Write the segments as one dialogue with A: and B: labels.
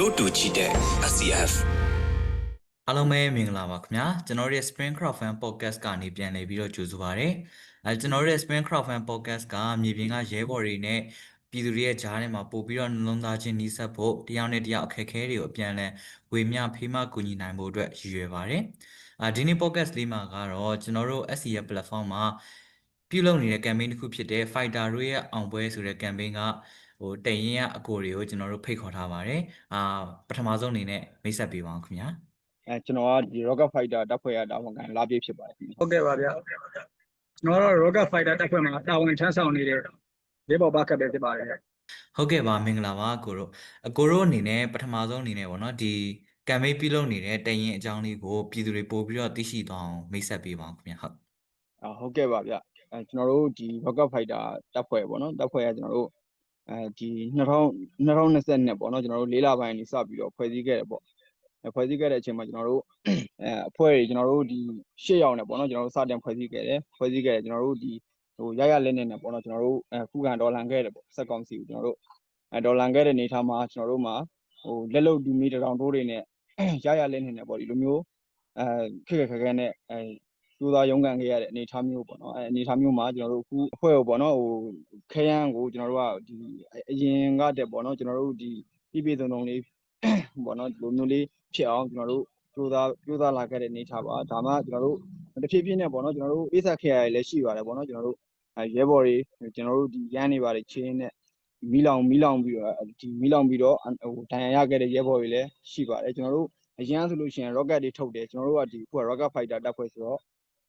A: တို့တူချီတဲ့ SCF
B: အားလုံးပဲမင်္ဂလာပါခင်ဗျာကျွန်တော်တို့ရဲ့ Spring Crowd Fan Podcast ကနေပြန်လည်ပြီးတော့ကြိုဆိုပါရစေအဲကျွန်တော်တို့ရဲ့ Spring Crowd Fan Podcast ကမြေပြင်ကရဲဘော်တွေနဲ့ပြည်သူတွေရဲ့ကြားထဲမှာပို့ပြီးတော့နှလုံးသားချင်းနှီးဆက်ဖို့တယောက်နဲ့တယောက်အခက်အခဲတွေကိုအပြန်အလှန်ဝေမျှဖေးမကူညီနိုင်ဖို့အတွက်ရည်ရွယ်ပါတယ်အာဒီနေ့ podcast လေးမှာကတော့ကျွန်တော်တို့ SCF platform မှာပြုလုပ်နေတဲ့ campaign တစ်ခုဖြစ်တဲ့ Fighter တို့ရဲ့အောင်ပွဲဆိုတဲ့ campaign ကဟို တရင်ရအကိုတွေကိုကျွန်တော်တို့ဖိတ်ခေါ်ထားပါတယ်အာပထမဆုံးအနေနဲ့မိတ်ဆက်ပေးပါအောင်ခင်ဗျာ
C: အဲကျွန်တော်ကဒီ Rocket Fighter တပ်ဖွဲ့ရတာဝန်ခံလာပြည့်ဖြစ်ပါတယ်ခင်ဗျာ
D: ဟုတ်ကဲ့ပါဗျာကျွန်တော်တို့ Rocket Fighter တပ်ဖွဲ့မှာတာဝန်ထမ်းဆောင်နေတဲ့လေးပေါ်ပါကပ်ပဲဖြစ်ပါတယ်ဗျာ
B: ဟုတ်ကဲ့ပါမင်္ဂလာပါအကိုတို့အကိုတို့အနေနဲ့ပထမဆုံးအနေနဲ့ပေါ့နော်ဒီ campaign ပြုလုပ်နေတဲ့တရင်အကြောင်းလေးကိုပြည်သူတွေပို့ပြီးတော့သိရှိသွားအောင်မိတ်ဆက်ပေးပါအောင်ခင်ဗျာဟုတ်
C: အာဟုတ်ကဲ့ပါဗျအဲကျွန်တော်တို့ဒီ Rocket Fighter တပ်ဖွဲ့ပေါ့နော်တပ်ဖွဲ့ကကျွန်တော်တို့ အဲဒီ2000 2020ပေါ့နော်ကျွန်တော်တို့လေးလပိုင်းနေစပြီးတော့ဖွဲ့စည်းခဲ့တယ်ပေါ့အဲဖွဲ့စည်းခဲ့တဲ့အချိန်မှာကျွန်တော်တို့အဲအဖွဲ့တွေကျွန်တော်တို့ဒီ၈ရောင်နဲ့ပေါ့နော်ကျွန်တော်တို့စတင်ဖွဲ့စည်းခဲ့တယ်ဖွဲ့စည်းခဲ့တယ်ကျွန်တော်တို့ဒီဟိုရရလက်နဲ့နဲ့ပေါ့နော်ကျွန်တော်တို့အဲခုခံဒေါ်လန်ခဲ့တယ်ပေါ့စက်ကောင်စီကိုကျွန်တော်တို့အဲဒေါ်လန်ခဲ့တဲ့နေထားမှာကျွန်တော်တို့မှာဟိုလက်လုံဒီမီတရောင်တိုးတွေနဲ့ရရလက်နဲ့နဲ့ပေါ့ဒီလိုမျိုးအဲခက်ခက်ခက်ခဲနဲ့အဲ စူးသားရုန်းကန်ခဲ့ရတဲ့အနေအထားမျိုးပေါ့နော်အဲအနေအထားမျိုးမှာကျွန်တော်တို့အခုအဖွဲ့ကိုပေါ့နော်ဟိုခဲယမ်းကိုကျွန်တော်တို့ကဒီအရင်ကတက်ပေါ့နော်ကျွန်တော်တို့ဒီပြည့်ပြည့်စုံစုံလေးပေါ့နော်ဒီလိုမျိုးလေးဖြစ်အောင်ကျွန်တော်တို့စူးသားစူးသားလာခဲ့တဲ့အနေအထားပါဒါမှကျွန်တော်တို့တဖြည်းဖြည်းနဲ့ပေါ့နော်ကျွန်တော်တို့အိဆက်ခဲ့ရလည်းရှိပါတယ်ပေါ့နော်ကျွန်တော်တို့အဲရဲဘော်တွေကျွန်တော်တို့ဒီရန်နေပါတယ်ချင်းနဲ့မီလောင်မီလောင်ပြီးတော့ဒီမီလောင်ပြီးတော့ဟိုဒဏ်ရာရခဲ့တဲ့ရဲဘော်တွေလည်းရှိပါတယ်ကျွန်တော်တို့အရင်ဆိုလို့ရှိရင် rocket တွေထုတ်တယ်ကျွန်တော်တို့ကဒီခုက rocket fighter တပ်ဖွဲ့ဆိုတော့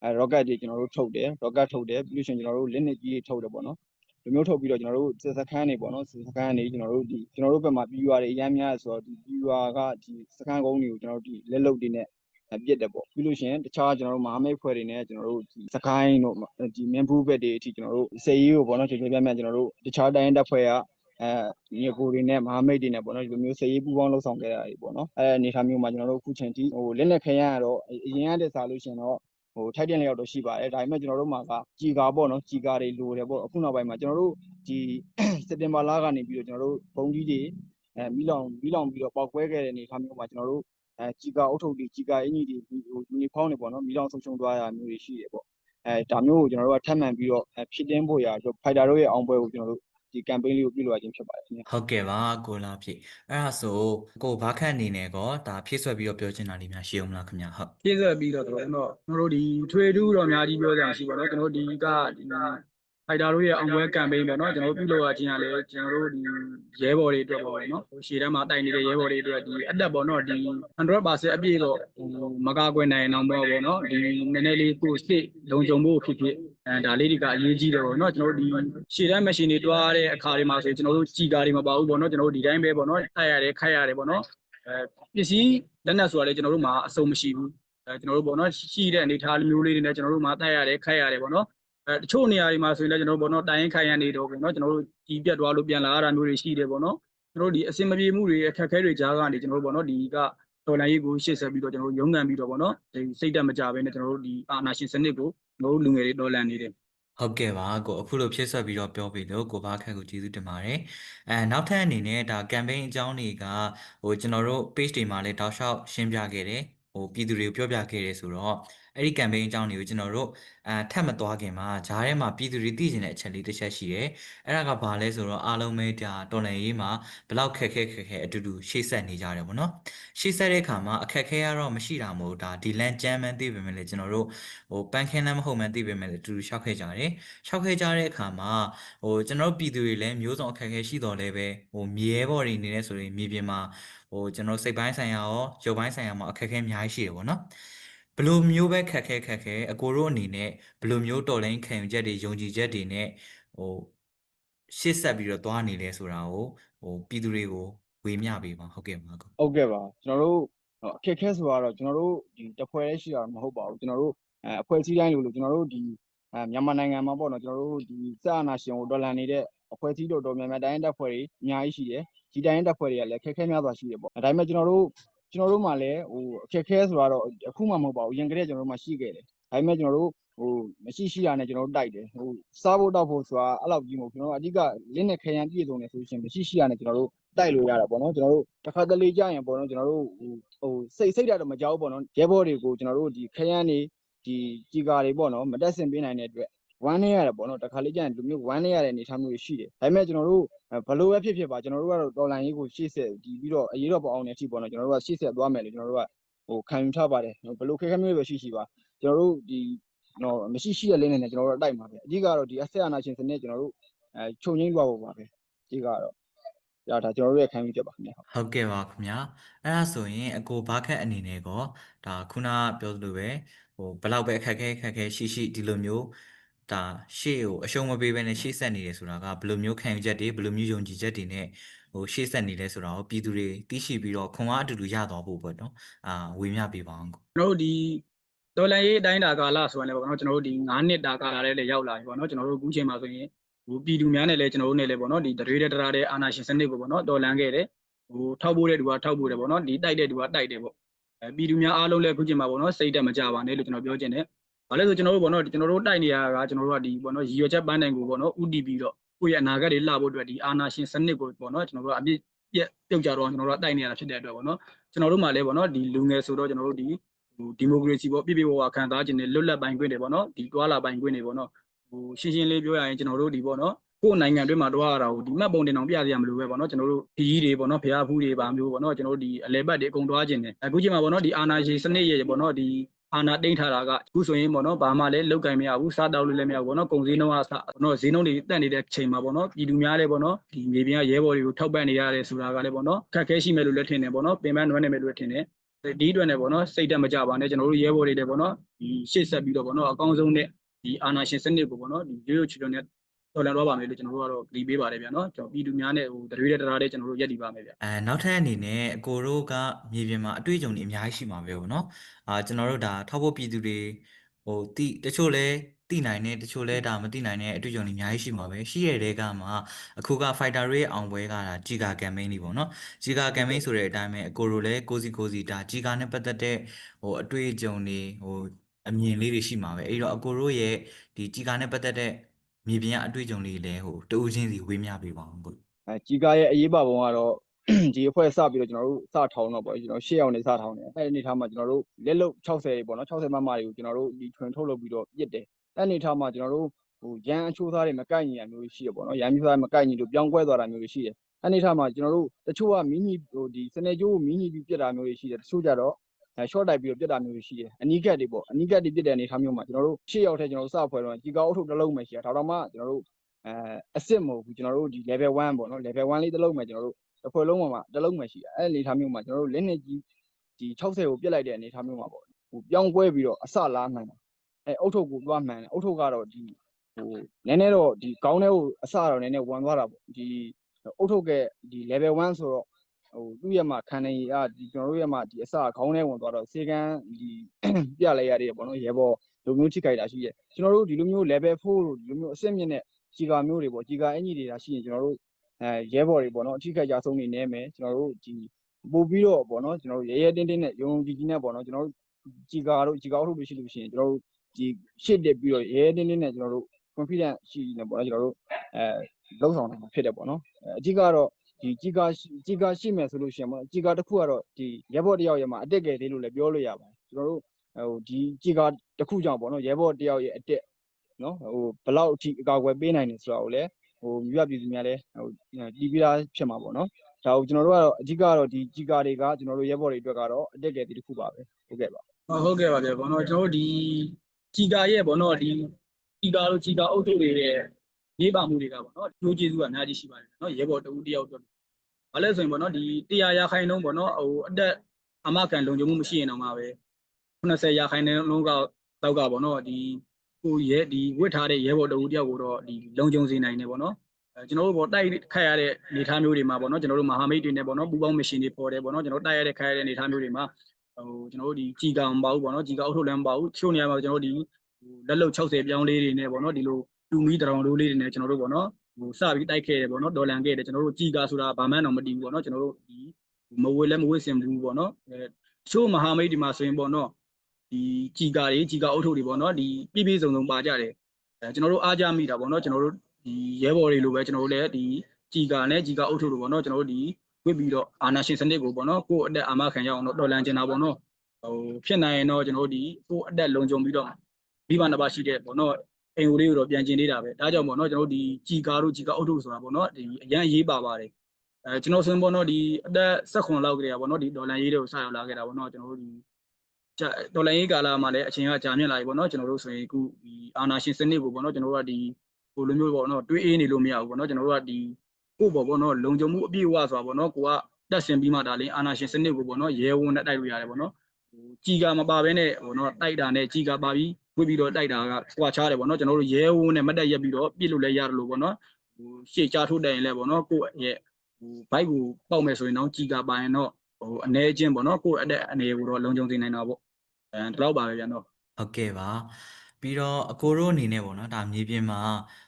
C: အဲ rocket တွေကျွန်တော်တို့ထုတ်တယ် rocket ထုတ်တယ်ပြီးလို့ရှိရင်ကျွန်တော်တို့လက်နက်ကြီးတွေထုတ်တယ်ပေါ့နော်ဒီမျိုးထုတ်ပြီးတော့ကျွန်တော်တို့စစ်စခန်းတွေပေါ့နော်စစ်စခန်းတွေကျွန်တော်တို့ဒီကျွန်တော်တို့ဘက်မှာပြည်ရွာတွေအများများဆိုတော့ဒီပြည်ရွာကဒီစခန်းကုန်းတွေကိုကျွန်တော်တို့ဒီလက်လုတ်တွေနဲ့ပြစ်တယ်ပေါ့ပြီးလို့ရှိရင်တခြားကျွန်တော်တို့မဟာမိတ်ဖွဲ့တွေနဲ့ကျွန်တော်တို့ဒီစကိုင်းတို့ဒီမင်းဘူးဘက်တွေအထိကျွန်တော်တို့စေရေးကိုပေါ့နော်ကျေကျေပြန့်ပြန့်ကျွန်တော်တို့တခြားတိုင်းတပ်ဖွဲ့ကအဲညီကိုတွေနဲ့မဟာမိတ်တွေနဲ့ပေါ့နော်ဒီလိုမျိုးစေရေးပူးပေါင်းလှုပ်ဆောင်ခဲ့တာတွေပေါ့နော်အဲအနေထားမျိုးမှာကျွန်တော်တို့အခုချိန်ထိဟိုလက်လက်ခရမ်းရတော့အရင်ကတည်းကစားလို့ရှိရင်တော့ ဟိုထိုက်တဲ့လျောက်တော့ရှိပါတယ်ဒါပေမဲ့ကျွန်တော်တို့မှာကကြီကာပေါ့နော်ကြီကာတွေလိုတယ်ပေါ့အခုနောက်ပိုင်းမှာကျွန်တော်တို့ဒီစက်တင်ဘာလကနေပြီးတော့ကျွန်တော်တို့ဘုံကြီးတွေအဲမိလောင်မိလောင်ပြီးတော့ပောက်ကွဲခဲ့တဲ့အနေအထားမျိုးမှာကျွန်တော်တို့အဲကြီကာအုပ်ထုတ်တွေကြီကာအင်ကြီးတွေဟိုယူနီဖောင်းတွေပေါ့နော်မိလောင်ဆုံရှုံသွားတာမျိုးတွေရှိတယ်ပေါ့အဲဒါမျိုးကိုကျွန်တော်တို့ကထပ်မံပြီးတော့ဖြစ်တင်းဖို့ရာ fighter တို့ရဲ့အောင်ပွဲကိုကျွန်တော်တို့ ဒီ campaign လေးကိုပြုလုပ်ရခြင်းဖြစ်ပါတယ်ခင်ဗျ
B: ဟုတ်ကဲ့ပါကိုလာဖြစ်အဲ့ဒါဆိုကိုဘာခန့်အနေနဲ့ကောဒါဖြည့်ဆွက်ပြီးတော့ပြောချင်တာလေးများရှိအောင်မလားခင်ဗျဟုတ်
D: ဖြည့်ဆွက်ပြီးတော့ကျွန်တော်ကျွန်တော်တို့ဒီထွေထူးတော့အများကြီးပြောကြတာရှိပါတော့ကျွန်တော်ဒီကဒီဖိုက်တာတို့ရဲ့အောင်ပွဲကမ်ပိန်းပေါ့နော်ကျွန်တော်တို့ပြုလုပ်ရခြင်းကလည်းကျွန်တော်တို့ဒီရဲဘော်တွေအတွက်ပေါ့နော်ရှေ့တန်းမှာတိုင်နေတဲ့ရဲဘော်တွေအတွက်ဒီအသက်ပေါ့နော်ဒီ100%အပြည့်တော့မကာကွယ်နိုင်အောင်ပေါ့ပေါ့နော်ဒီနည်းနည်းလေးကိုစစ်လုံခြုံဖို့ဖြစ်ဖြစ် အဲဒါလေးတွေကအရေးကြီးတယ်ပေါ့နော်ကျွန်တော်တို့ဒီရှည်တန်းမရှင်တွေတွားတဲ့အခါတွေမှာဆိုကျွန်တော်တို့ကြီကာတွေမပါဘူးပေါ့နော်ကျွန်တော်တို့ဒီတိုင်းပဲပေါ့နော်ထိုက်ရတယ်ခိုက်ရတယ်ပေါ့နော်အဲပစ္စည်းလက်နက်ဆိုတာလေကျွန်တော်တို့မှာအဆုံးမရှိဘူးအဲကျွန်တော်တို့ပေါ့နော်ရှိတဲ့အနေအထားမျိုးလေးတွေနဲ့ကျွန်တော်တို့မှာတိုက်ရတယ်ခိုက်ရတယ်ပေါ့နော်အဲတချို့နေရာတွေမှာဆိုရင်လည်းကျွန်တော်တို့ပေါ့နော်တိုင်းခိုင်ရနေတော့ပေါ့နော်ကျွန်တော်တို့ကြီးပြတ်သွားလို့ပြန်လာရတာမျိုးတွေရှိတယ်ပေါ့နော်ကျွန်တော်တို့ဒီအစင်မပြေမှုတွေအခက်အခဲတွေကြားကနေကျွန်တော်တို့ပေါ့နော်ဒီကတော်လိုင်းရေးကိုရှေ့ဆက်ပြီးတော့ကျွန်တော်တို့ရုန်းကန်ပြီးတော့ပေါ့နော်ဒီစိတ်တက်မကြဘဲနဲ့ကျွန်တော်တို့ဒီအာနာရှင်စနစ်ကို တော်တို့လူငယ်တွေတော်လန်နေတယ်
B: ဟုတ်ကဲ့ပါကိုအခုလိုဖြည့်ဆွက်ပြီးတော့ပြောပြီးလို့ကိုဘာခန့်ကိုကျေးဇူးတင်ပါတယ်အဲနောက်ထပ်အနေနဲ့ဒါ campaign အကြောင်းတွေကဟိုကျွန်တော်တို့ page တွေမှာလည်းတောက်လျှောက်ရှင်းပြခဲ့တယ် ဟိုပြည်သူတွေကိုပြောပြခဲ့တယ်ဆိုတော့အဲ့ဒီ campaign အကြောင်းတွေကိုကျွန်တော်တို့အဲထပ်မသွားခင်မှာဂျားထဲမှာပြည်သူတွေသိကျင်တဲ့အချက်လေးတစ်ချက်ရှိတယ်အဲ့ဒါကဘာလဲဆိုတော့အားလုံးပဲဒါတော်လန်ရေးမှာဘလောက်ခက်ခဲခက်ခဲအတူတူရှေ့ဆက်နေကြတယ်ပေါ့နော်ရှေ့ဆက်တဲ့အခါမှာအခက်ခဲကတော့မရှိတာမဟုတ်ဒါဒီလန်ကြမ်းမှန်းသိပေမဲ့လည်းကျွန်တော်တို့ဟိုပန်းခင်းလမ်းမဟုတ်မှန်းသိပေမဲ့လည်းအတူတူရှောက်ခဲ့ကြတယ်ရှောက်ခဲ့ကြတဲ့အခါမှာဟိုကျွန်တော်တို့ပြည်သူတွေလည်းမျိုးစုံအခက်ခဲရှိတော်လဲပဲဟိုမြေဘော်တွေနေတဲ့ဆိုရင်မြေပြင်မှာ ဟိုကျွန်တော်စိတ်ပိုင်းဆိုင်ရာရောရုပ်ပိုင်းဆိုင်ရာမှာအခက်ခဲအများကြီးရှိတယ်ပေါ့နော်ဘယ်လိုမျိုးပဲခက်ခဲခက်ခဲအကိုတို့အနေနဲ့ဘယ်လိုမျိုးတော်လိုင်းခံယူချက်တွေယုံကြည်ချက်တွေနဲ့ဟိုရှေ့ဆက်ပြီးတော့သွားနေလဲဆိုတာကိုဟိုပြည်သူတွေကိုဝေမျှပေးပါဟုတ်ကဲ့ပါကို
C: ဟုတ်ကဲ့ပါကျွန်တော်တို့အခက်အခဲဆိုတော့ကျွန်တော်တို့ဒီတပွဲလေးရှိတာမဟုတ်ပါဘူးကျွန်တော်တို့အဲအဖွဲ့အစည်းတိုင်းလို့လို့ကျွန်တော်တို့ဒီအဲမြန်မာနိုင်ငံမှာပေါ့နော်ကျွန်တော်တို့ဒီစအာနာရှင်ကိုဒေါ်လာနေတဲ့အဖွဲ့အစည်းတော်တော်များများတိုင်းတပ်ဖွဲ့တွေအများကြီးရှိတယ် ဒီတိုင်းတပ်ဖွဲ့တွေကလည်းခက်ခဲများစွာရှိတယ်ပေါ့ဒါပေမဲ့ကျွန်တော်တို့ကျွန်တော်တို့မှလည်းဟိုအခက်အခဲဆိုတော့အခုမှမဟုတ်ပါဘူးရင်ကလေးကျွန်တော်တို့မှရှိခဲ့တယ်ဒါပေမဲ့ကျွန်တော်တို့ဟိုမရှိရှိရနဲ့ကျွန်တော်တို့တိုက်တယ်ဟိုစားဖို့တောက်ဖို့ဆိုတာအဲ့လောက်ကြီးမဟုတ်ကျွန်တော်တို့အဓိကလင်းနဲ့ခရမ်းပြည့်စုံနေဆိုရှင်မရှိရှိရနဲ့ကျွန်တော်တို့တိုက်လို့ရတာပေါ့နော်ကျွန်တော်တို့တစ်ခါတလေကြာရင်ပေါ့နော်ကျွန်တော်တို့ဟိုဟိုစိတ်စိတ်ဓာတ်တော့မကြောက်ဘူးပေါ့နော်ရဲဘော်တွေကိုကျွန်တော်တို့ဒီခရမ်းနေဒီကြီးကာတွေပေါ့နော်မတက်ဆင်ပေးနိုင်တဲ့အတွက် ဝမ်းနေရတယ်ပေါ့နော်တစ်ခါလေကြာရင်ဒီမျိုးဝမ်းနေရတဲ့အနေအထားမျိုးတွေရှိတယ်ဒါပေမဲ့ကျွန်တော်တို့ဘလို့ပဲဖြစ်ဖြစ်ပါကျွန်တော်တို့ကတော့တော်လိုင်းရေးကိုရှေ့ဆက်ဒီပြီးတော့အရေးတော့ပေါ့အောင်နေအထိပေါ့နော်ကျွန်တော်တို့ကရှေ့ဆက်သွားမယ်လို့ကျွန်တော်တို့ကဟိုခံယူထားပါတယ်ဘလို့ခက်ခဲမျိုးတွေပဲရှိရှိပါကျွန်တော်တို့ဒီတော့မရှိရှိရလင်းနေနဲ့ကျွန်တော်တို့တိုက်မှာပဲအကြီးကတော့ဒီအဆက်အာနာရှင်စနစ်ကျွန်တော်တို့အဲခြုံငိမ့်သွားဖို့ပါပဲအကြီးကတော့ရတာကျွန်တော်တို့ရဲ့ခံယူချက်ပါခင်ဗျာ
B: ဟုတ်ကဲ့ပါခင်ဗျာအဲ့ဒါဆိုရင်အကိုဘာခက်အနေနဲ့ကောဒါခုနပြောသလိုပဲဟိုဘယ်လောက်ပဲအခက်အခဲအခက်အခဲရှိရှိဒီလိုမျိုး ဒါရှေ့ကိုအရှုံးမပေးဘဲနဲ့ရှေ့ဆက်နေတယ်ဆိုတာကဘယ်လိုမျိုးခံယူချက်တွေဘယ်လိုမျိုးယုံကြည်ချက်တွေနဲ့ဟိုရှေ့ဆက်နေလဲဆိုတာကိုပြည်သူတွေသိရှိပြီးတော့ခွန်အားအတူတူရသွားဖို့ပေါ့နော်အာဝေမျှပေးပါအောင်ကို
D: ကျွန်တော်တို့ဒီတော်လန်ရေးအတိုင်းတာကာလဆိုရင်လည်းပေါ့နော်ကျွန်တော်တို့ဒီ9နှစ်တာကာလလေးလည်းရောက်လာပြီပေါ့နော်ကျွန်တော်တို့အခုချိန်မှာဆိုရင်ဟိုပြည်သူများနဲ့လည်းကျွန်တော်တို့နဲ့လည်းပေါ့နော်ဒီတရေတဲ့တရာတဲ့အာနာရှင်စနစ်ကိုပေါ့နော်တော်လန်ခဲ့တယ်ဟိုထောက်ဖို့တဲ့သူကထောက်ဖို့တယ်ပေါ့နော်ဒီတိုက်တဲ့သူကတိုက်တယ်ပေါ့အဲပြည်သူများအားလုံးလည်းအခုချိန်မှာပေါ့နော်စိတ်တက်မကြပါနဲ့လို့ကျွန်တော်ပြောချင်တယ် ဘာလဲဆိုကျွန်တော်တို့ပေါ့နော်ကျွန်တော်တို့တိုက်နေရတာကကျွန်တော်တို့ကဒီပေါ့နော်ရည်ရွယ်ချက်ပန်းတိုင်ကိုပေါ့နော်ဥတီပြီးတော့ကိုယ့်ရဲ့အနာဂတ်တွေလှဖို့အတွက်ဒီအာနာရှင်စနစ်ကိုပေါ့နော်ကျွန်တော်တို့ကအပြည့်ပြက်ပြုတ်ကြတော့ကျွန်တော်တို့ကတိုက်နေရတာဖြစ်တဲ့အတွက်ပေါ့နော်ကျွန်တော်တို့မှလည်းပေါ့နော်ဒီလူငယ်ဆိုတော့ကျွန်တော်တို့ဒီဟိုဒီမိုကရေစီပေါ့ပြည့်ပြည့်ဝဝခံစားခြင်းနဲ့လွတ်လပ်ပိုင်ခွင့်တွေပေါ့နော်ဒီတွာလာပိုင်ခွင့်တွေပေါ့နော်ဟိုရှင်းရှင်းလေးပြောရရင်ကျွန်တော်တို့ဒီပေါ့နော်ကိုယ်နိုင်ငံတွင်းမှာတွားရတာကိုဒီမှတ်ပုံတင်အောင်ပြရရမလို့ပဲပေါ့နော်ကျွန်တော်တို့ခကြီးတွေပေါ့နော်ဖျားဖူးတွေပါမျိုးပေါ့နော်ကျွန်တော်တို့ဒီအလဲဘတ်တွေအကုန်တွားခြင်းနဲ့အခုချိန်မှာပေါ့နော်ဒီအာနာရှင်စနစ်ရဲ့ပေါ့နော်ဒီ အာနာတိမ့်ထားတာကအခုဆိုရင်ပေါ့နော်ဘာမှလည်းလောက်ကင်မရဘူးစားတောက်လို့လည်းမရဘူးပေါ့နော်ကုန်စည်နှုန်းကစပေါ့နော်ဈေးနှုန်းတွေတက်နေတဲ့ချိန်မှာပေါ့နော်ပြည်သူများလည်းပေါ့နော်ဒီမြေပြင်ကရဲဘော်တွေကိုထောက်ပံ့နေရတယ်ဆိုတာကလည်းပေါ့နော်ခက်ခဲရှိမယ်လို့လည်းထင်တယ်ပေါ့နော်ပင်ပန်းနွမ်းနေမယ်လို့လည်းထင်တယ်ဒီအတွက်နဲ့ပေါ့နော်စိတ်တက်မကြပါနဲ့ကျွန်တော်တို့ရဲဘော်တွေလည်းပေါ့နော်ဒီရှေ့ဆက်ပြီးတော့ပေါ့နော်အကောင်းဆုံးနဲ့ဒီအာနာရှင်စနစ်ကိုပေါ့နော်ဒီရိုးရိုးချီတော်နဲ့ တော်လန်တော့ပါမယ်လို့ကျွန်တော်တို့ကတော့ကြည်ပေးပါတယ်ဗျာနော်ကျွန်တော်ပြည်သူများနဲ့ဟိုတရွေးတဲ့တရားတဲ့ကျွန်တော်တို့ရက်တည်ပါမယ်ဗျာ
B: အဲနောက်ထပ်အနေနဲ့အကိုတို့ကမြေပြင်မှာအတွေ့အကြုံတွေအများကြီးရှိမှာပဲပေါ့နော်အာကျွန်တော်တို့ဒါထောက်ဖို့ပြည်သူတွေဟိုတိတချို့လဲတိနိုင်တယ်တချို့လဲဒါမတိနိုင်တဲ့အတွေ့အကြုံတွေအများကြီးရှိမှာပဲရှိရတဲ့ကမှအခုက fighter တွေရဲ့အောင်ပွဲကဒါဂျီဂါ campaign တွေပေါ့နော်ဂျီဂါ campaign ဆိုတဲ့အတိုင်းပဲအကိုတို့လဲကိုစီကိုစီဒါဂျီဂါနဲ့ပတ်သက်တဲ့ဟိုအတွေ့အကြုံတွေဟိုအမြင်လေးတွေရှိမှာပဲအဲ့တော့အကိုတို့ရဲ့ဒီဂျီဂါနဲ့ပတ်သက်တဲ့ မြေပြင်ကအတွေ့အကြုံလေးတွေလဲဟိုတူးချင်းစီဝေမျှပေးပါအောင်ကို
C: အဲကြီးကားရဲ့အရေးပါပုံကတော့ဒီအဖွဲ့စပြီးတော့ကျွန်တော်တို့စထောင်းတော့ပေါ့ကျွန်တော်ရှေ့အောင်နေစထောင်းတယ်အဲ့ဒီအနေထားမှာကျွန်တော်တို့လက်လုတ်60ပေါ့နော်60မမတွေကိုကျွန်တော်တို့ဒီထွင်ထုတ်လုပ်ပြီးတော့ပြစ်တယ်အဲ့အနေထားမှာကျွန်တော်တို့ဟိုရန်အချိုးသားတွေမကိုက်ညီရမျိုးတွေရှိရပေါ့နော်ရန်မျိုးသားမကိုက်ညီလို့ပြောင်းကွဲသွားတာမျိုးတွေရှိတယ်အဲ့အနေထားမှာကျွန်တော်တို့တချို့ကမီးညီဟိုဒီစနေကျိုးကိုမီးညီပြီးပြစ်တာမျိုးတွေရှိတယ်တချို့ကြတော့အဲ short တိုက်ပြီးတော့ပြစ်တာမျိုးတွေရှိတယ်အနီးကတ်တွေပေါ့အနီးကတ်တွေပြစ်တဲ့အနေထားမျိုးမှာကျွန်တော်တို့ရှေ့ရောက်တဲ့ကျွန်တော်တို့စဖွဲ့တော့ကြီးကောက်အုပ်ထုပ်တစ်လုံးပဲရှိတာဒါတော့မှကျွန်တော်တို့အဲအစ်စ်မဟုတ်ဘူးကျွန်တော်တို့ဒီ level 1ပေါ့နော် level 1လေးတစ်လုံးပဲကျွန်တော်တို့တစ်ဖွဲ့လုံးမှာတစ်လုံးပဲရှိတာအဲ့အနေထားမျိုးမှာကျွန်တော်တို့လက်နှစ်ကြီးဒီ60ကိုပြစ်လိုက်တဲ့အနေထားမျိုးမှာပေါ့ဟိုပြောင်းကွဲပြီးတော့အစလားမှန်တာအဲအုတ်ထုပ်ကိုသွားမှန်တယ်အုတ်ထုပ်ကတော့ဒီဟိုနည်းနည်းတော့ဒီကောင်းတဲ့ကိုအစတော့နည်းနည်းဝင်သွားတာပေါ့ဒီအုတ်ထုပ်ကဒီ level 1ဆိုတော့ ဟိုသူ့ရဲ့မှာခံနေရဒီကျွန်တော်တို့ရဲ့မှာဒီအစခေါင်းထဲဝင်သွားတော့စေကန်းဒီပြလိုက်ရတဲ့ပေါ့နော်ရေပေါ်လိုမျိုးထိခိုက်တာရှိရဲ့ကျွန်တော်တို့ဒီလိုမျိုး level 4လို့ဒီလိုမျိုးအစစ်မြင့်တဲ့ကြီးကာမျိုးတွေပေါ့ကြီးကာအင်ကြီးတွေဒါရှိရင်ကျွန်တော်တို့အဲရဲဘော်တွေပေါ့နော်အထိခိုက်ကြဆုံးနေနေမယ်ကျွန်တော်တို့ဒီပို့ပြီးတော့ပေါ့နော်ကျွန်တော်တို့ရဲရဲတင်းတင်းနဲ့ယုံယုံကြည်ကြည်နဲ့ပေါ့နော်ကျွန်တော်တို့ကြီးကာတို့ကြီးကာထုတ်လို့ရှိလို့ရှိရင်ကျွန်တော်တို့ဒီရှစ်တက်ပြီးတော့ရဲရဲတင်းတင်းနဲ့ကျွန်တော်တို့ confidence ရှိနေပေါ့နော်ကျွန်တော်တို့အဲလုံးဆောင်နိုင်မှာဖြစ်တယ်ပေါ့နော်အဓိကတော့ ဒီကြီးကာကြီးကာရှိမယ်ဆိုလို့ရှိရင်ပေါ့ကြီးကာတစ်ခုကတော့ဒီရဲဘော်တယောက်ရဲ့မှာအတက်ကယ်သေးလို့လည်းပြောလို့ရပါတယ်ကျွန်တော်တို့ဟိုဒီကြီးကာတစ်ခုကြောင့်ပေါ့နော်ရဲဘော်တယောက်ရဲ့အတက်နော်ဟိုဘလောက်အထိအကာအကွယ်ပေးနိုင်တယ်ဆိုတာကိုလည်းဟိုမြတ်ပြည်သူများလည်းဟိုတီးပြီးသားဖြစ်မှာပေါ့နော်ဒါကိုကျွန်တော်တို့ကတော့အဓိကတော့ဒီကြီးကာတွေကကျွန်တော်တို့ရဲဘော်တွေအတွက်ကတော့အတက်ကယ်သေးတစ်ခုပါပဲဟုတ်ကဲ့ပါ
D: ဟုတ်ဟုတ်ကဲ့ပါဗျာဘောနော်ကျွန်တော်တို့ဒီကြည်ကာရဲ့ဘောနော်ဒီကြည်ကာလို့ကြည်ကာအုပ်ချုပ်တွေရဲ့ရေးပါမှုတွေကဘောနော်ကျိုးကျေးဇူးကအများကြီးရှိပါတယ်နော်ရဲဘော်တဦးတယောက်အတွက် ဘာလဲဆိုရင်ဘောနော်ဒီ100ရာခိုင်နှုန်းဘောနော်ဟိုအတက်အမကန်လုံခြုံမှုမရှိရင်တော့မှပဲ90ရာခိုင်နှုန်းလုံးကတော့ကဘောနော်ဒီကိုရဲဒီဝစ်ထားတဲ့ရဲဘော်တဦးတယောက်ကိုတော့ဒီလုံခြုံစေနိုင်တယ်ဘောနော်အဲကျွန်တော်တို့ဘောတိုက်ခတ်ရတဲ့အနေအထားမျိုးတွေမှာပေါ့နော်ကျွန်တော်တို့မဟာမိတ်တွေနဲ့ပေါ့နော်ပူပေါင်းမရှင်တွေပေါ်တယ်ပေါ့နော်ကျွန်တော်တိုက်ရတဲ့ခတ်ရတဲ့အနေအထားမျိုးတွေမှာဟိုကျွန်တော်တို့ဒီကြည်ကောင်မပါဘူးပေါ့နော်ကြည်ကောင်အုပ်ထုတ်လည်းမပါဘူးချို့နေရာမှာကျွန်တော်တို့ဒီဟိုလက်လုံ60ပြောင်းလေးတွေနဲ့ပေါ့နော်ဒီလိုတူမီတရောင်လိုလေးတွေနဲ့ကျွန်တော်တို့ပေါ့နော် ဟိုစပြီးတိုက်ခဲ့တယ်ပေါ့နော်ဒေါ်လန်ခဲ့တယ်ကျွန်တော်တို့ကြည်ကာဆိုတာဘာမှန်းတော့မတည်ဘူးပေါ့နော်ကျွန်တော်တို့ဒီမဝေလည်းမဝေစင်ဘူးပေါ့နော်အဲချို့မဟာမိတ်ဒီမှာဆိုရင်ပေါ့နော်ဒီကြည်ကာတွေကြည်ကာအုပ်ထုပ်တွေပေါ့နော်ဒီပြည့်ပြည့်စုံစုံပါကြတယ်အဲကျွန်တော်တို့အားကြမိတာပေါ့နော်ကျွန်တော်တို့ဒီရဲဘော်တွေလိုပဲကျွန်တော်တို့လည်းဒီကြည်ကာနဲ့ကြည်ကာအုပ်ထုပ်တွေပေါ့နော်ကျွန်တော်တို့ဒီဝစ်ပြီးတော့အာနာရှင်စနစ်ကိုပေါ့နော်ကိုယ့်အတက်အာမခံရအောင်တော့တော်လန်ကျင်တာပေါ့နော်ဟိုဖြစ်နိုင်ရင်တော့ကျွန်တော်တို့ဒီကိုယ့်အတက်လုံခြုံပြီးတော့မိဘနှစ်ပါးရှိတဲ့ပေါ့နော် အိမ်ကိုလေးကိုတော့ပြန်ကျင်နေတာပဲဒါကြောင့်ပေါ့နော်ကျွန်တော်တို့ဒီជីကာတို့ជីကာအုပ်ထုပ်ဆိုတာပေါ့နော်ဒီအရန်ရေးပါပါတယ်အဲကျွန်တော်ဆိုရင်ပေါ့နော်ဒီအသက်16လောက်ကလေးပေါ့နော်ဒီဒေါ်လာရေးတွေကိုစရောက်လာခဲ့တာပေါ့နော်ကျွန်တော်တို့ဒီကြာဒေါ်လာရေးကာလမှာလည်းအချိန်ကကြာမြင့်လာပြီပေါ့နော်ကျွန်တော်တို့ဆိုရင်အခုဒီအာနာရှင်စနစ်ကိုပေါ့နော်ကျွန်တော်တို့ကဒီဟိုလိုမျိုးပေါ့နော်တွေးအေးနေလို့မရဘူးပေါ့နော်ကျွန်တော်တို့ကဒီကိုယ့်ဘောပေါ့နော်လုံခြုံမှုအပြည့်အဝဆိုတာပေါ့နော်ကိုကတက်ဆင်ပြီးမှဒါလေးအာနာရှင်စနစ်ကိုပေါ့နော်ရဲဝန်းနဲ့တိုက်လို့ရတယ်ပေါ့နော်ဟိုကြီးကမပါဘဲနဲ့ပေါ့နော်တိုက်တာနဲ့ကြီးကပါပြီး ဝစ်ပြီးတော့တိုက်တာကကွာချားတယ်ပေါ့နော်ကျွန်တော်တို့ရဲဝန်းနဲ့မတ်တက်ရက်ပြီးတော့ပြစ်လို့လည်းရတယ်လို့ပေါ့နော်ဟိုရှေ့ချထိုးတိုက်ရင်လည်းပေါ့နော်ကိုယ့်ရဲ့ဟိုဘိုက်ကိုပေါက်မယ်ဆိုရင်တော့ကြီးကပါရင်တော့ဟိုအနေချင်းပေါ့နော်ကိုယ့်အတက်အနေကိုတော့လုံခြုံစေနိုင်တာပေါ့အဲဒီလောက်ပါပဲဗျာနော်
B: ဟုတ်ကဲ့ပါပြီးတော့အကိုတို့အနေနဲ့ပေါ့နော်ဒါမြေပြင်မှာ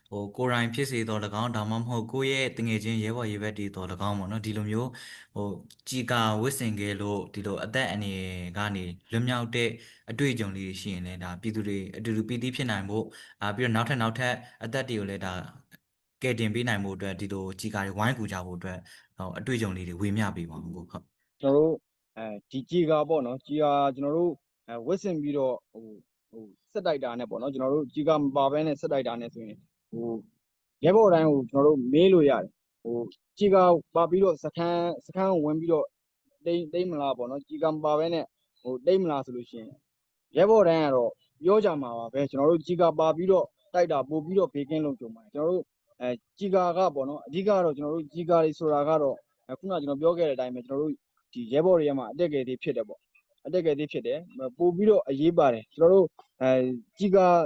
B: ဟိုကိုယ်တိုင်ဖြစ်စေတော့၎င်းဒါမှမဟုတ်ကိုယ့်ရဲ့တငယ်ချင်းရဲဘော်ရဲဘက်တွေတော့၎င်းပေါ့နော်ဒီလိုမျိုးဟိုជីကာဝစ်စင်ခဲ့လို့ဒီလိုအသက်အနေကနေလွတ်မြောက်တဲ့အတွေ့အကြုံလေးတွေရှိရင်လည်းဒါပြည်သူတွေအတူတူပီတိဖြစ်နိုင်ဖို့အာပြီးတော့နောက်ထပ်နောက်ထပ်အသက်တွေကိုလည်းဒါကယ်တင်ပေးနိုင်ဖို့အတွက်ဒီလိုជីကာတွေဝိုင်းကူကြဖို့အတွက်ဟိုအတွေ့အကြုံလေးတွေဝေမျှပေးပါဦးကိုဟုတ်
C: ကျွန်တော်တို့အဲဒီကြီးကာပေါ့နော်ကြီးကာကျွန်တော်တို့အဲဝစ်စင်ပြီးတော့ဟိုဟိုစက်တိုက်တာနဲ့ပေါ့နော်ကျွန်တော်တို့ကြီးကာမပါဘဲနဲ့စက်တိုက်တာနဲ့ဆိုရင် ဟိုရဲဘော်တိုင်းကိုကျွန်တော်တို့မေးလို့ရတယ်ဟိုကြီးကာပါပြီးတော့စခန်းစခန်းကိုဝင်ပြီးတော့တိမ့်တိမ့်မလားပေါ့နော်ကြီးကာမပါဘဲနဲ့ဟိုတိမ့်မလားဆိုလို့ရှိရင်ရဲဘော်တိုင်းကတော့ပြောကြမှာပါပဲကျွန်တော်တို့ကြီးကာပါပြီးတော့တိုက်တာပို့ပြီးတော့ဘေးကင်းလုံးကြုံပါတယ်ကျွန်တော်တို့အဲကြီးကာကပေါ့နော်အဓိကတော့ကျွန်တော်တို့ကြီးကာတွေဆိုတာကတော့ခုနကကျွန်တော်ပြောခဲ့တဲ့အတိုင်းပဲကျွန်တော်တို့ဒီရဲဘော်တွေကမှအတက်ကယ်သေးဖြစ်တယ်ပေါ့ အတက်ကယ်သေးဖြစ်တယ်ပို့ပြီးတော့အရေးပါတယ်ကျွန်တော်တို့အဲကြီးကား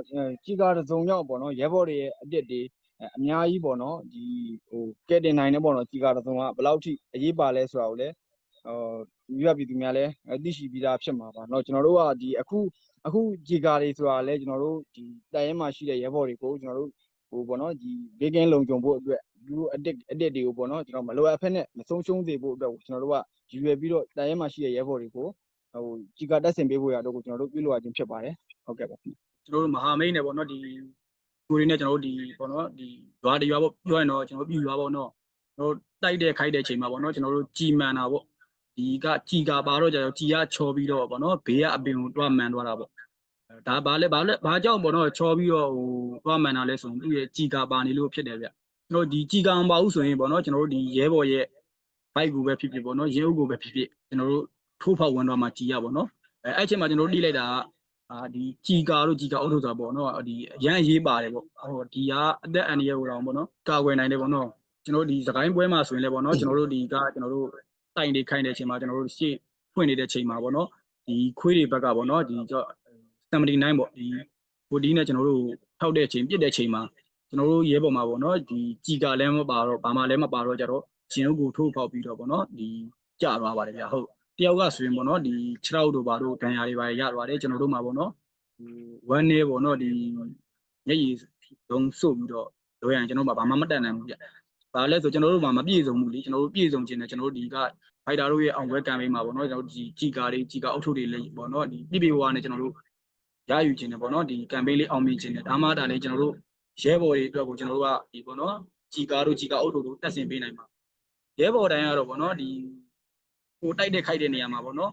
C: ကြီးကားတစ်စုံရောက်ပေါ့နော်ရဲဘော်တွေရဲ့အတက်တွေအများကြီးပေါ့နော်ဒီဟိုကဲတင်နိုင်တယ်ပေါ့နော်ကြီးကားတစ်စုံကဘယ်လောက်ထိအရေးပါလဲဆိုတာကိုလည်းဟိုမြတ်ပြည်သူများလည်းသိရှိပြီးသားဖြစ်မှာပါเนาะကျွန်တော်တို့ကဒီအခုအခုကြီးကားတွေဆိုတာလည်းကျွန်တော်တို့ဒီတိုင်ရဲမှာရှိတဲ့ရဲဘော်တွေကိုကျွန်တော်တို့ဟိုပေါ့နော်ဒီဘေးကင်းလုံခြုံဖို့အတွက်ဒီလိုအတက်အတက်တွေကိုပေါ့နော်ကျွန်တော်မလိုအပ်ဖက်နဲ့မဆုံးရှုံးစေဖို့အတွက်ကျွန်တော်တို့က ရည်ရွယ်ပြီးတော့တိုင်ရဲမှာရှိတဲ့ရဲဘော်တွေကို ဟိုကြီးကတက်ဆင်ပေးဖို့ရတော့ကိုကျွန်တော်တို့ပြုလုပ်ရခြင်းဖြစ်ပါတယ်ဟုတ်ကဲ့ပါခင်ဗျ
D: ကျွန်တော်တို့မဟာမိတ်နဲ့ပေါ့နော်ဒီကိုရီနဲ့ကျွန်တော်တို့ဒီပေါ့နော်ဒီရွာတရွာပေါ့ပြောရင်တော့ကျွန်တော်တို့ပြည်ရွာပေါ့နော်ကျွန်တော်တို့တိုက်တဲ့ခိုက်တဲ့ချိန်မှာပေါ့နော်ကျွန်တော်တို့ကြည်မှန်တာပေါ့ဒီကကြည်ကပါတော့ကြတော့ကြည်ကချော်ပြီးတော့ပေါ့နော်ဘေးကအပင်ကိုတွားမှန်သွားတာပေါ့ဒါဘာလဲဘာလဲဘာကြောင့်ပေါ့နော်ချော်ပြီးတော့ဟိုတွားမှန်တာလဲဆိုရင်သူ့ရဲ့ကြည်ကပါနေလို့ဖြစ်တယ်ဗျကျွန်တော်ဒီကြည်ကမပါဘူးဆိုရင်ပေါ့နော်ကျွန်တော်တို့ဒီရဲဘော်ရဲ့ဘိုက်ကိုပဲဖြစ်ဖြစ်ပေါ့နော်ရဲအုပ်ကိုပဲဖြစ်ဖြစ်ကျွန်တော်တို့ ထိုးဖောက်ဝင်တော့မှကြည်ရပါတော့အဲအဲ့ချိန်မှာကျွန်တော်တို့တိလိုက်တာကအာဒီကြည်ကာတို့ကြည်ကာအုပ်ထုဆိုတာပေါ့နော်ဒီရန်ရေးပါတယ်ပေါ့ဟိုဒီကအသက်အန္တရာယ်ဟိုတော့ပေါ့နော်ကာကွယ်နိုင်တယ်ပေါ့နော်ကျွန်တော်တို့ဒီသခိုင်းပွဲမှာဆိုရင်လည်းပေါ့နော်ကျွန်တော်တို့ဒီကကျွန်တော်တို့တိုင်တွေခိုင်းတဲ့အချိန်မှာကျွန်တော်တို့ရှေ့ဖွင့်နေတဲ့အချိန်မှာပေါ့နော်ဒီခွေးတွေဘက်ကပေါ့နော်ဒီကျွန်တော်79ပေါ့ဒီဟိုဒီနဲ့ကျွန်တော်တို့ထောက်တဲ့အချိန်ပြစ်တဲ့အချိန်မှာကျွန်တော်တို့ရဲပေါ်မှာပေါ့နော်ဒီကြည်ကာလည်းမပါတော့ဘာမှလည်းမပါတော့ကြတော့ရှင်တို့ကိုထိုးပေါက်ပြီးတော့ပေါ့နော်ဒီကြသွားပါတယ်ဗျာဟုတ် ယောက်ကဆိုရင်ပေါ့နော်ဒီခြေထောက်တို့ဘာတို့ဒဏ်ရာတွေပါရသွားတယ်ကျွန်တော်တို့မှာပေါ့နော်ဟိုဝမ်းနေပေါ့နော်ဒီမျက်ရည်လုံးစုပ်ပြီးတော့လောရန်ကျွန်တော်တို့မှာဘာမှမတန်နိုင်ဘူးဗျဘာလဲဆိုကျွန်တော်တို့မှာမပြည့်စုံဘူးလीကျွန်တော်တို့ပြည့်စုံခြင်းနဲ့ကျွန်တော်တို့ဒီကဖိုက်တာတို့ရဲ့အောင်ပွဲကံပေးမှာပေါ့နော်ကျွန်တော်တို့ဒီကြီကာတွေကြီကာအုပ်ထုပ်တွေလည်းပေါ့နော်ဒီပြပြဝါနဲ့ကျွန်တော်တို့ရယူခြင်းနဲ့ပေါ့နော်ဒီကံပေးလေးအောင်မြင်ခြင်းနဲ့ဒါမှဒါလည်းကျွန်တော်တို့ရဲဘော်တွေအတွက်ကိုကျွန်တော်တို့ကဒီပေါ့နော်ကြီကာတို့ကြီကာအုပ်ထုပ်တို့တက်ဆင်ပေးနိုင်မှာရဲဘော်တိုင်းကတော့ပေါ့နော်ဒီ ဟိုတိုက်တဲ့ခိုက်တဲ့နေရာမှာပေါ့နော်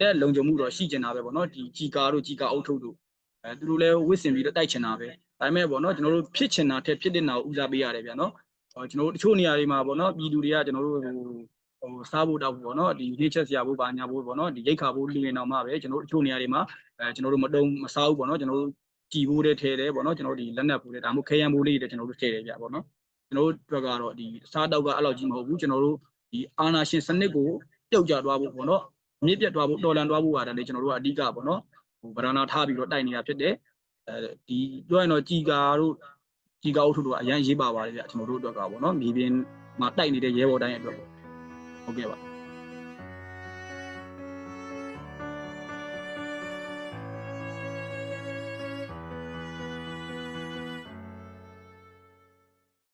D: တဲ့လုံခြုံမှုတော့ရှိကျင်တာပဲပေါ့နော်ဒီជីကာတို့ជីကာအုပ်ထုပ်တို့အဲသူတို့လည်းဝစ်စင်ပြီးတော့တိုက်ချင်တာပဲဒါပေမဲ့ပေါ့နော်ကျွန်တော်တို့ဖြစ်ချင်တာထက်ဖြစ်တဲ့နာကိုဦးစားပေးရတယ်ဗျာနော်ဟောကျွန်တော်တို့တချို့နေရာတွေမှာပေါ့နော်ပြည်သူတွေကကျွန်တော်တို့ဟိုဟိုစားဖို့တောက်ဖို့ပေါ့နော်ဒီလေးချက်စရာဖို့ပါညာဖို့ပေါ့နော်ဒီရိတ်ခါဖို့လူရင်တော့မှပဲကျွန်တော်တို့တချို့နေရာတွေမှာအဲကျွန်တော်တို့မတုံမစားဘူးပေါ့နော်ကျွန်တော်တို့ကြည်ဖို့တဲ့ထဲတယ်ပေါ့နော်ကျွန်တော်တို့ဒီလက်နက်ဖို့တဲ့ဒါမှမဟုတ်ခဲယံဖို့လေးတွေကျွန်တော်တို့ထည့်တယ်ဗျာပေါ့နော်ကျွန်တော်တို့အတွက်ကတော့ဒီစားတောက်ကအဲ့လောက်ကြီးမဟုတ်ဘူးကျွန်တော်တို့ ဒီအာနာရှင်စနစ်ကိုပြုတ်ကျသွားဖို့ပေါ့နော်မြင့်ပြတ်သွားဖို့တော်လန်သွားဖို့ဟာတည်းလေကျွန်တော်တို့ကအဓိကပေါ့နော်ဟိုဗရဏာထားပြီးတော့တိုက်နေတာဖြစ်တယ်အဲဒီပြောရင်တော့ជីကာတို့ជីကာအုပ်ထုတို့ကအရန်ရေးပါပါတယ်ဗျကျွန်တော်တို့အတွက်ကပေါ့နော်မြေပြင်မှာတိုက်နေတဲ့ရဲဘော်တိုင်းအတွက်ပေါ့ဟုတ်ကဲ့ပါ